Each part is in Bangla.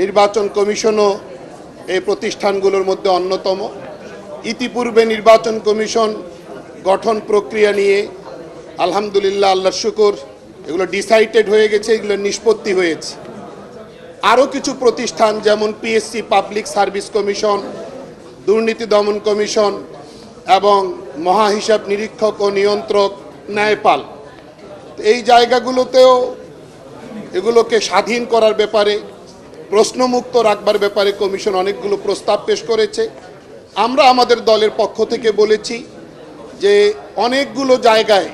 নির্বাচন কমিশনও এই প্রতিষ্ঠানগুলোর মধ্যে অন্যতম। ইতিপূর্বে নির্বাচন কমিশন গঠন প্রক্রিয়া নিয়ে আলহামদুলিল্লাহ, আল্লাহর শুকুর, এগুলো ডিসাইডেড হয়ে গেছে, এগুলো নিষ্পত্তি হয়েছে। আরও কিছু প্রতিষ্ঠান যেমন পিএসসি পাবলিক সার্ভিস কমিশন দুর্নীতি দমন কমিশন এবং মহা হিসাব নিরীক্ষক ও নিয়ন্ত্রক ন্যায়পাল। এই জায়গাগুলোতেও এগুলোকে স্বাধীন করার ব্যাপারে প্রশ্নমুক্ত রাখবার ব্যাপারে কমিশন অনেকগুলো প্রস্তাব পেশ করেছে। আমরা আমাদের দলের পক্ষ থেকে বলেছি যে অনেকগুলো জায়গায়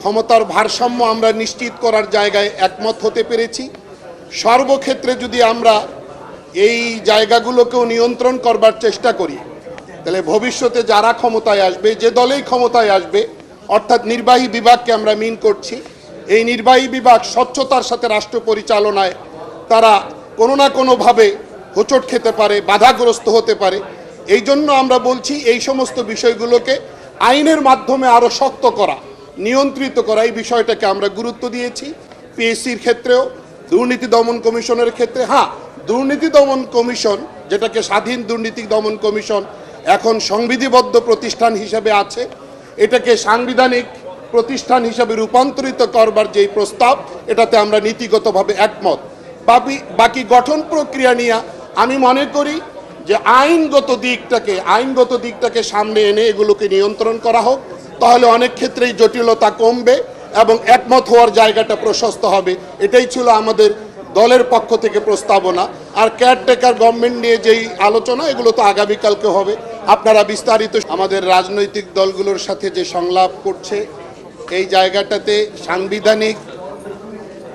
ক্ষমতার ভারসাম্য আমরা নিশ্চিত করার জায়গায় একমত হতে পেরেছি। সর্বক্ষেত্রে যদি আমরা এই জায়গাগুলোকেও নিয়ন্ত্রণ করবার চেষ্টা করি, তাহলে ভবিষ্যতে যারা ক্ষমতায় আসবে, যে দলেই ক্ষমতায় আসবে, অর্থাৎ নির্বাহী বিভাগকে আমরা মিন করছি। এই নির্বাহী বিভাগ স্বচ্ছতার সাথে রাষ্ট্র পরিচালনায় তারা কোনো না কোনোভাবে হোঁচট খেতে পারে, বাধাগ্রস্ত হতে পারে। এই জন্য আমরা বলছি এই সমস্ত বিষয়গুলোকে আইনের মাধ্যমে আরও শক্ত করা, নিয়ন্ত্রিত করা, এই বিষয়টাকে আমরা গুরুত্ব দিয়েছি। পিএসসির ক্ষেত্রেও, দুর্নীতি দমন কমিশনের ক্ষেত্রে হ্যাঁ দুর্নীতি দমন কমিশন, যেটাকে স্বাধীন দুর্নীতি দমন কমিশন এখন সংবিধিবদ্ধ প্রতিষ্ঠান হিসেবে আছে, এটাকে সাংবিধানিক প্রতিষ্ঠান হিসেবে রূপান্তরিত করবার যেই প্রস্তাব, এটাতে আমরা নীতিগতভাবে একমত। বাকি গঠন প্রক্রিয়া নিয়ে আমি মনে করি যে আইনগত দিকটাকে আইনগত দিকটাকে সামনে এনে এগুলোকে নিয়ন্ত্রণ করা হোক, তাহলে অনেক ক্ষেত্রেই জটিলতা কমবে এবং একমত হওয়ার জায়গাটা প্রশস্ত হবে। এটাই ছিল আমাদের দলের পক্ষ থেকে প্রস্তাবনা। আর কেয়ারটেকার গভর্নমেন্ট নিয়ে যেই আলোচনা, এগুলো তো আগামীকালকে হবে। আপনারা বিস্তারিত আমাদের রাজনৈতিক দলগুলোর সাথে যে সংলাপ করছে, এই জায়গাটাতে সাংবিধানিক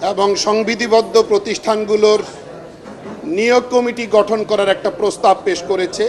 এবং সংবিধিবদ্ধ প্রতিষ্ঠানগুলোর নিয়োগ কমিটি গঠন করার একটা প্রস্তাব পেশ করেছে।